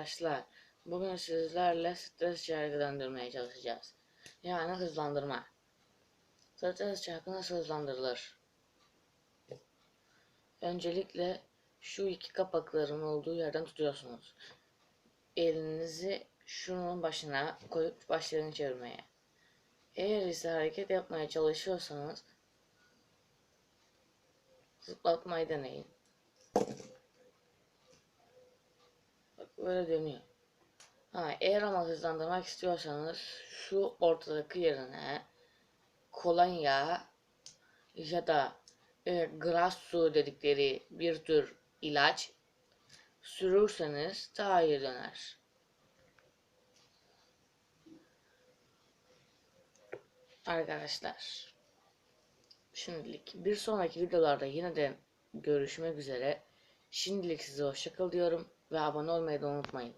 arkadaşlar. Bugün sizlerle stres döndürmeye çalışacağız. Yani hızlandırma. Stres çarkı nasıl hızlandırılır? Öncelikle şu iki kapakların olduğu yerden tutuyorsunuz. Elinizi şunun başına koyup başlarını çevirmeye. Eğer ise hareket yapmaya çalışıyorsanız zıplatmayı deneyin. Böyle dönüyor. Ha, eğer ama hızlandırmak istiyorsanız şu ortadaki yerine kolonya ya da e, gras su dedikleri bir tür ilaç sürürseniz daha iyi döner. Arkadaşlar şimdilik bir sonraki videolarda yine de görüşmek üzere. Şimdilik size hoşçakal diyorum ve abone olmayı da unutmayın.